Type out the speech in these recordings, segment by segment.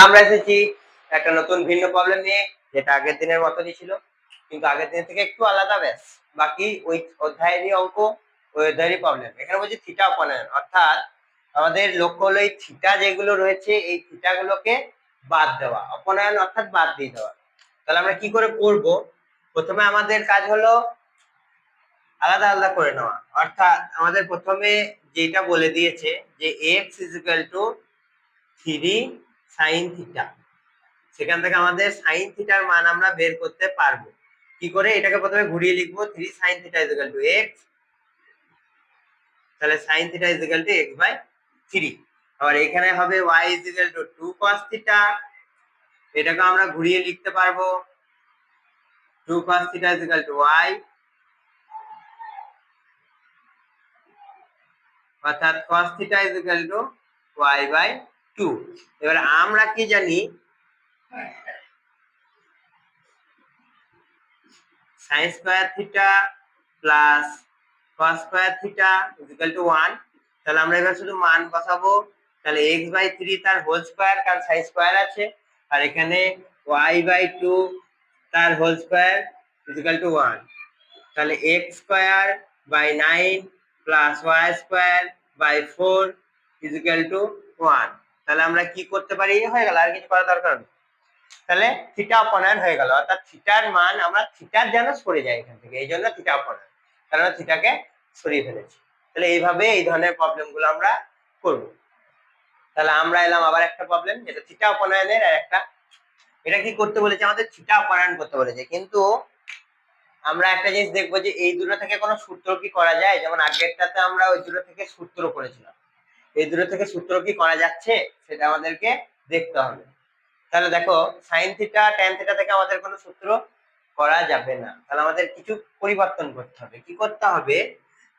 আমরা এসেছি একটা নতুন ভিন্ন প্রবলেম নিয়ে, যেটা আগের দিনের মতনই ছিল, কিন্তু আগের দিনের থেকে একটু আলাদা ব্যাস। বাকি ওই অধ্যায়েরই অঙ্ক, ওই অধ্যায়েরই প্রবলেম এখানে বলছি থিটা অপনয়ন। অর্থাৎ আমাদের লক্ষ্য হলো এই থিটা যেগুলো রয়েছে, এই থিটা গুলোকে বাদ দেওয়া। অপনয়ন অর্থাৎ বাদ দিয়ে দেওয়া। তাহলে আমরা কি করে করব? প্রথমে আমাদের কাজ হলো আলাদা আলাদা করে নেওয়া। অর্থাৎ আমাদের প্রথমে যেটা বলে দিয়েছে যে x is equal to three sine theta সেখান থেকে আমাদের সাইন থিটার মান আমরা বের করতে পারব। কি করে? এটাকে প্রথমে ঘুরিয়ে লিখব। Three sine theta is equal to x তাহলে sine theta is equal to x by three আবার এখানে হবে y is equal to two cos theta এটাকে আমরা ঘুরিয়ে লিখতে পারব। Two cos theta is equal to y অর্থাৎ cos theta is equal to y 2 এবার আমরা কি জানি? sin square theta plus cos square theta equal to 1 তাহলে আমরা এবার শুধু মান বসাবো। তাহলে x বাই 3 তার হোল স্কয়ার কারণ sin স্কয়ার আছে। আর এখানে y বাই 2 তার হোল স্কয়ার ইকুয়াল টু 1 তাহলে x square by 9 plus y square by four is equal to one তাহলে আমরা কি করতে পারি? হয়ে গেল, আর কিছু করার দরকার নেই। তাহলে থিটা অপনয়ন হয়ে গেল, অর্থাৎ থিটার মান আমরা থিটার যেন সরে যায় এখান থেকে, এই জন্য থিটা অপনয়ন কারণ থিটাকে সরিয়ে ফেলেছি। তাহলে এইভাবে এই ধরনের প্রবলেমগুলো আমরা করব। তাহলে আমরা এলাম আবার একটা প্রবলেম যেটা থিটা অপনয়নের আর একটা। এটা কি করতে বলেছে? আমাদের থিটা অপনয়ন করতে বলেছে। কিন্তু আমরা একটা জিনিস দেখব যে এই দুটো থেকে কোনো সূত্র কি করা যায়? যেমন আগেরটাতে আমরা ওই দুটো থেকে সূত্র করেছিলাম। এই দুটো থেকে সূত্র কি করা যাচ্ছে সেটা আমাদেরকে দেখতে হবে। তাহলে দেখো সাইন থিটা ট্যান থিটা থেকে আমাদের কোনো সূত্র করা যাবে না। তাহলে আমাদের কিছু পরিবর্তন করতে হবে। কি করতে হবে?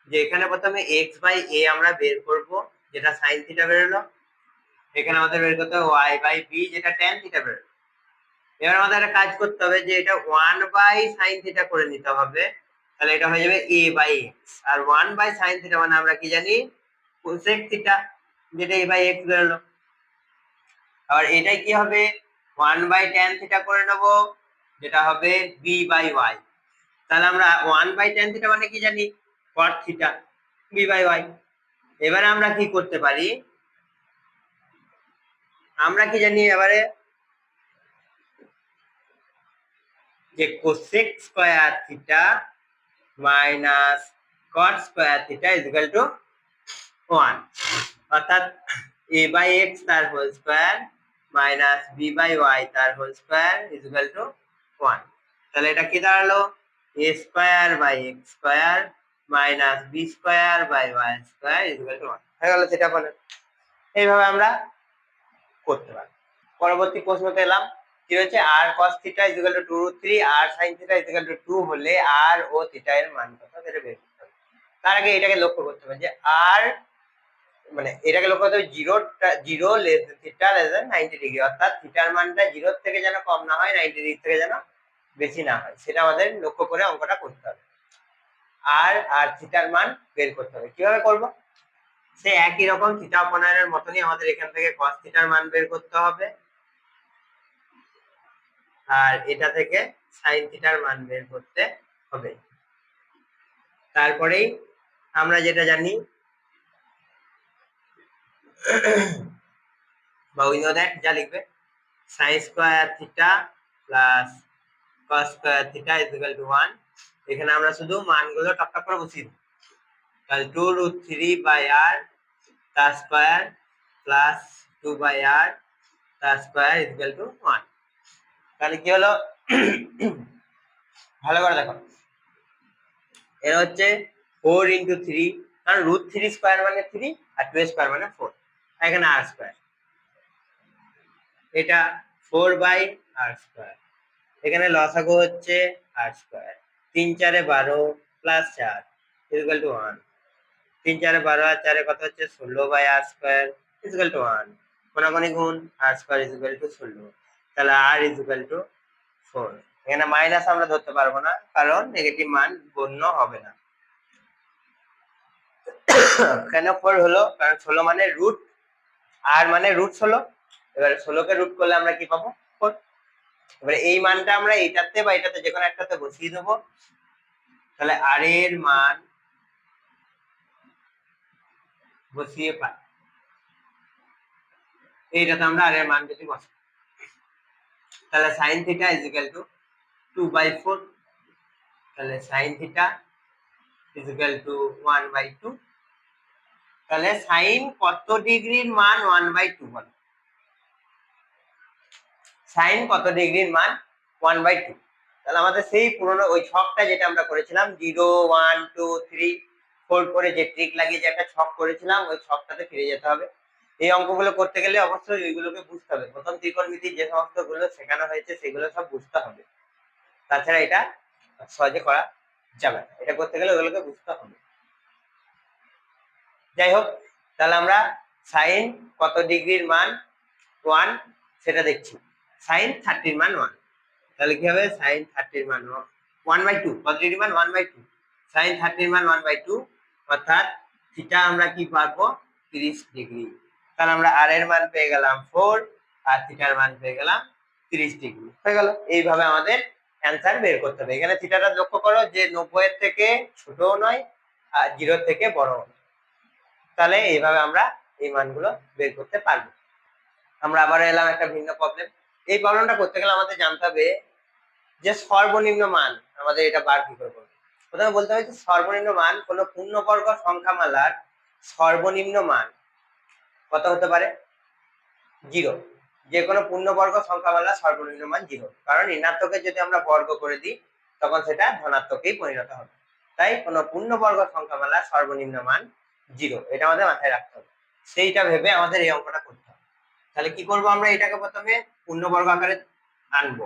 যে এখানে প্রথমে এক্স বাই এ আমরা বের করব, যেটা সাইন থিটা বেরোলো। এখানে আমাদের বের করতে হবে ওয়াই বাই বি যেটা ট্যান থিটা বেরোলো। এবার আমাদের একটা কাজ করতে হবে যে এটা ওয়ান বাই সাইন থিটা করে নিতে হবে। তাহলে এটা হয়ে যাবে এ বাই এক্স আর ওয়ান বাই সাইন থিটা মানে আমরা কি জানি? কোসেক থিটা যেটা এ বাই এক্স বেরোলো। আবার এটাই কি হবে? ওয়ান বাই ট্যান থিটা করে নেব, যেটা হবে বি বাই ওয়াই। তাহলে আমরা ওয়ান বাই ট্যান থিটা মানে কি জানি? Cot theta, B by y. এবারে আমরা কি করতে পারি? আমরা কি জানি এবারে যে cosec square theta minus cot square theta is equal to one অর্থাৎ এ বাই এক্স তার whole square minus B by y তার whole square is equal to one তাহলে এটা কি দাঁড়াল? A square by x square minus B square by y square is equal to one হয়ে গেল সেটা বলে। এইভাবে আমরা করতে পারি। পরবর্তী প্রশ্নতে এলাম। কি রয়েছে? আর cos theta is equal to 2 root 3 আর sin theta is equal to 2 হলে আর ও থিটা এর মান কত? সেটা বের করতে হবে। তার আগে এটাকে লক্ষ্য করতে হবে যে আর মানে এটাকে লক্ষ্য করতে হবে zero zero theta less than 90 degree অর্থাৎ থিটার মানটা জিরো থেকে যেন কম না হয় 90 ডিগ্রি থেকে যেন বেশি না হয়। সেটা আমাদের লক্ষ্য করে অঙ্কটা করতে হবে। আর আর থিটার মান বের করতে হবে। কীভাবে করব? সে একই রকম থিটা অপনয়নের মতনই আমাদের এখান থেকে cos থিটার মান বের করতে হবে। আর এটা থেকে সাইন থিটার মান বের করতে হবে। তারপরেই আমরা যেটা জানি বা উই নো দ্যাট যা লিখবে। Sine square theta plus cos square theta is equal to one এখানে আমরা শুধু মানগুলো টপ টপ করে বসিয়ে দিই তাহলে two root three by r তার square plus two by r তার square is equal to one তাহলে কি হলো? ভালো করে দেখো। এর হচ্ছে ফোর ইন্টু থ্রি কারণ রুট থ্রি স্কোয়ার মানে থ্রি আর টু স্কোয়ার মানে ফোর এখানে আর স্কোয়ার এটা ফোর বাই আর স্কোয়ার এখানে লসাগু হচ্ছে আর স্কোয়ার তিন চারে বারো প্লাস চার ইকুয়াল টু ওয়ান তিন চারে বারো আর চারে কত হচ্ছে? ষোলো by r square equal to one কোনাগুনি গুণ আর স্কোয়ার ইকুয়াল টু ষোলো। তাহলে r is equal to four এখানে মাইনাস আমরা ধরতে পারব না, কারণ নেগেটিভ মান গণ্য হবে না। কেন ফোর হলো? কারণ ষোলো মানে রুট আর মানে রুট ষোলো। এবারে ষোলোকে রুট করলে আমরা কি পাবো? এবারে এই মানটা আমরা এইটাতে বা এটাতে যে কোনো একটাতে বসিয়ে দেবো। তাহলে আর এর মান বসিয়ে পাই। এইটাতে আমরা আর এর মান যদি বসাই। তাহলে sine theta is equal to two by four তাহলে sine theta is equal to one by two তাহলে সাইন কত ডিগ্রির মান ওয়ান বাই টু বলো সাইন কত ডিগ্রির মান ওয়ান বাই টু তাহলে আমাদের সেই পুরোনো ওই ছকটা যেটা আমরা করেছিলাম zero one two three four করে যে ট্রিক লাগিয়ে যে একটা ছক করেছিলাম, ওই ছকটাতে ফিরে যেতে হবে। এই অঙ্কগুলো করতে গেলে অবশ্যই ওইগুলোকে বুঝতে হবে। প্রথম ত্রিকোণমিতি যে সমস্তগুলো শেখানো হয়েছে, সেগুলো সব বুঝতে হবে। তাছাড়া এটা সহজে করা যাবে না। এটা করতে গেলে ওগুলোকে বুঝতে হবে। যাই হোক তাহলে আমরা সাইন কত ডিগ্রির মান ওয়ান সেটা দেখছি। সাইন থার্টির মান ওয়ান তাহলে কি হবে? সাইন থার্টির মান ওয়ান বাই টু কত ডিগ্রি মান? ওয়ান বাই টু সাইন থার্টির মান ওয়ান বাই টু অর্থাৎ থিটা আমরা কি পাবো? তিরিশ ডিগ্রি। তাহলে আমরা আর এর মান পেয়ে গেলাম ফোর আর থিটার মান পেয়ে গেলাম তিরিশ ডিগ্রি। হয়ে গেল। এইভাবে আমাদের অ্যান্সার বের করতে হবে। এখানে থিটাটা লক্ষ্য করো যে নব্বই থেকে ছোটও নয়, আর জিরোর থেকে বড়ও নয়। তাহলে এইভাবে আমরা এই মানগুলো বের করতে পারব। আমরা আবার এলাম একটা ভিন্ন প্রবলেম এই প্রবলেমটা করতে গেলে আমাদের জানতে হবে যে সর্বনিম্ন মান আমাদের এটা বার কি করে করব। প্রথমে বলতে হবে যে সর্বনিম্ন মান কোন পূর্ণবর্গ সংখ্যামালার সর্বনিম্ন মান কত হতে পারে? জিরো। যে কোনো পূর্ণবর্গ সংখ্যামালার সর্বনিম্ন মান জিরো। কারণ ঋণাত্মকে যদি আমরা বর্গ করে দিই, তখন সেটা ধনাত্মকেই পরিণত হবে। তাই কোনো পূর্ণবর্গ সংখ্যামালার সর্বনিম্ন মান জিরো, এটা আমাদের মাথায় রাখতে হবে। সেইটা ভেবে আমাদের এই অঙ্কটা করতে হবে। তাহলে কি করব আমরা? এটাকে প্রথমে পূর্ণবর্গ আকারে আনব।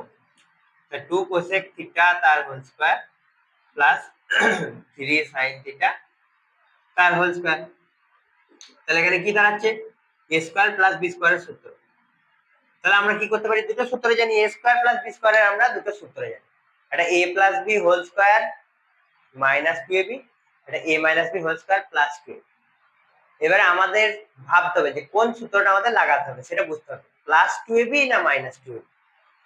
টু কোসেক থিটা তার whole square plus three sine theta তার হোল স্কোয়ার তাহলে এখানে কি দাঁড়াচ্ছে? এ স্কোয়ার প্লাস বি স্কোয়ারের সূত্র। তাহলে আমরা কি করতে পারি? দুটো সূত্র জানি। এ স্কোয়ার প্লাস বি স্কোয়ারের আমরা দুটো সূত্র জানি। এটা A plus B whole square minus two A B এটা A minus B whole square plus two এবারে আমাদের ভাবতে হবে যে কোন সূত্রটা আমাদের লাগাতে হবে, সেটা বুঝতে হবে। প্লাস টু এ বি না মাইনাস টু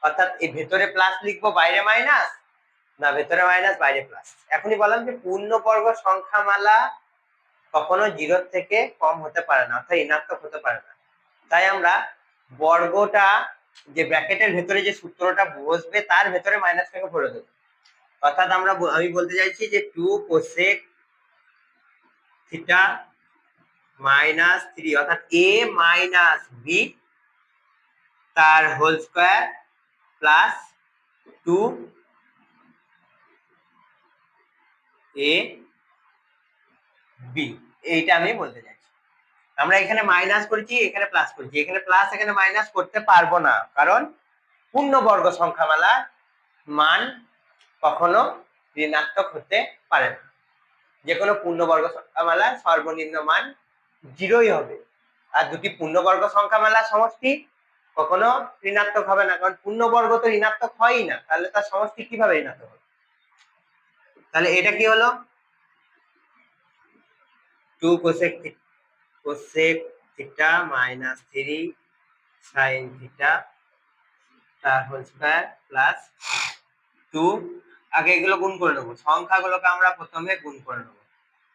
অর্থাৎ এই ভেতরে প্লাস লিখব, বাইরে মাইনাস না, ভেতরে মাইনাস বাইরে প্লাস এখনই বললাম যে পূর্ণবর্গ সংখ্যামালা কখনো জিরোর থেকে কম হতে পারে না, অর্থাৎ ঋণাত্মক হতে পারে না। তাই আমরা বর্গটা, যে ব্র্যাকেটের ভেতরে যে সূত্রটা বসবে, তার ভেতরে মাইনাসটাকে ভরে দেবো। অর্থাৎ আমরা আমি বলতে চাইছি যে two cosec theta minus three, অর্থাৎ এ মাইনাস বি তার whole square plus two A B. এইটা আমি বলতে চাইছি। আমরা এখানে মাইনাস করেছি, এখানে প্লাস করেছি। এখানে প্লাস, এখানে মাইনাস করতে পারব না, কারণ পূর্ণ পূর্ণবর্গ সংখ্যামালা মান কখনো ঋণাত্মক হতে পারে না। যে কোনো পূর্ণবর্গ সংখ্যামালার সর্বনিম্ন মান জিরোই হবে। আর দুটি পূর্ণবর্গ সংখ্যামালার সমষ্টি কখনো ঋণাত্মক হবে না, কারণ পূর্ণবর্গ তো ঋণাত্মক হয়ই না, তাহলে তার সমষ্টি কীভাবে ঋণাত্মক হবে? তাহলে এটা কি হলো? Two cosec cosec theta minus three sine theta তার হোল স্কোয়ার প্লাস টু আগে এগুলো গুণ করে নেব। সংখ্যাগুলোকে আমরা প্রথমে গুণ করে নেব।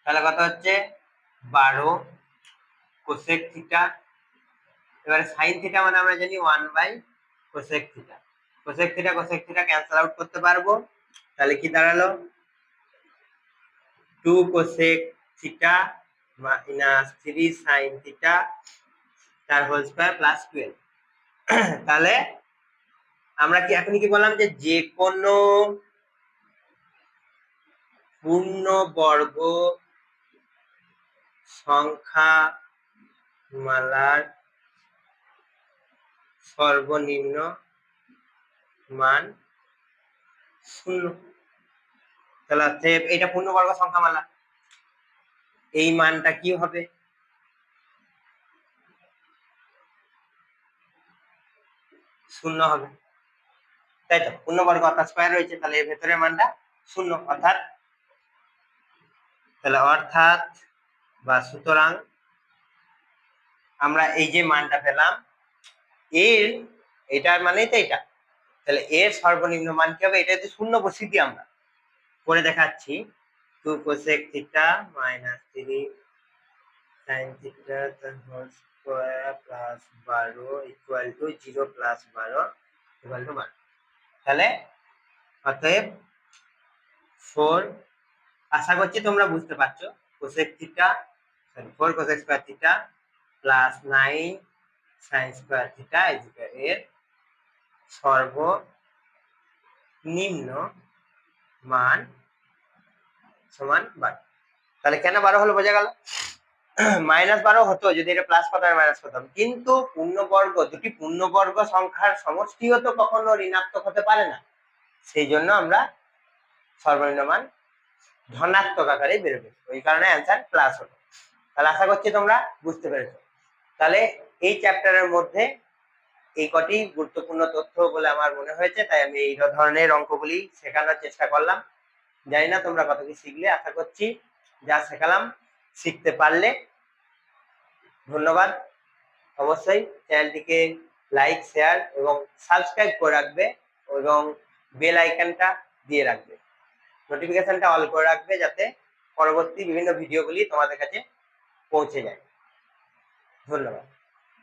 তাহলে কথা হচ্ছে বারো কোসেক থিটা এবারে সাইন থিটা মানে আমরা জানি one by cosec theta cosec theta cosec theta cancel out করতে পারব। তাহলে কি দাঁড়াল? Two cosec theta minus three sine theta তার হোল স্কোয়ার প্লাস টুয়েলভ তাহলে আমরা কি এখন কি বললাম যে যে কোনো পূর্ণ বর্গ সংখ্যা মালার সর্বনিম্ন মান শূন্য। তাহলে হচ্ছে এটা পূর্ণবর্গ সংখ্যামালা। এই মানটা কি হবে? শূন্য হবে। তাই তো? পূর্ণবর্গ অর্থাৎ স্কোয়ার রয়েছে, তাহলে এর ভেতরের মানটা শূন্য। অর্থাৎ তাহলে অর্থাৎ বা সুতরাং আমরা এই যে মানটা পেলাম, এর এটার মানেই তো এটা। তাহলে এর সর্বনিম্ন মান কি হবে? এটা যদি শূন্য বসিয়ে দিই আমরা, করে দেখাচ্ছি। Two cosec theta minus three sine theta whole square plus বারো ইকুয়াল টু জিরো প্লাস বারো ইকুয়াল টু বারো তাহলে অতএব ফোর আশা করছি তোমরা বুঝতে পারছ। Cosec theta sorry four cosec square theta plus nine sine square theta এর সর্বনিম্ন মান সমান বারো। তাহলে কেন বারো হলো বোঝা গেল? মাইনাস বারো হতো, যদি এটা প্লাস করতাম মাইনাস করতাম কিন্তু পূর্ণবর্গ, দুটি পূর্ণবর্গ সংখ্যার সমষ্টিও তো কখনো ঋণাত্মক হতে পারে না। সেই জন্য আমরা সর্বনিম্ন মান ধনাত্মক আকারে বেরোবে। ওই কারণে অ্যান্সার প্লাস হলো তাহলে আশা করছি তোমরা বুঝতে পেরেছ। তাহলে এই চ্যাপ্টারের মধ্যে এই কটি গুরুত্বপূর্ণ তথ্য বলে আমার মনে হয়েছে, তাই আমি এই ধরনের অঙ্কগুলি শেখানোর চেষ্টা করলাম। জানি না তোমরা কত কি শিখলে, আশা করছি যা শেখালাম শিখতে পারলে। ধন্যবাদ। অবশ্যই চ্যানেলটিকে লাইক শেয়ার এবং সাবস্ক্রাইব করে রাখবে এবং বেল আইকনটা দিয়ে রাখবে। নোটিফিকেশনটা অল করে রাখবে যাতে পরবর্তী বিভিন্ন ভিডিওগুলি তোমাদের কাছে পৌঁছে যায়। ধন্যবাদ।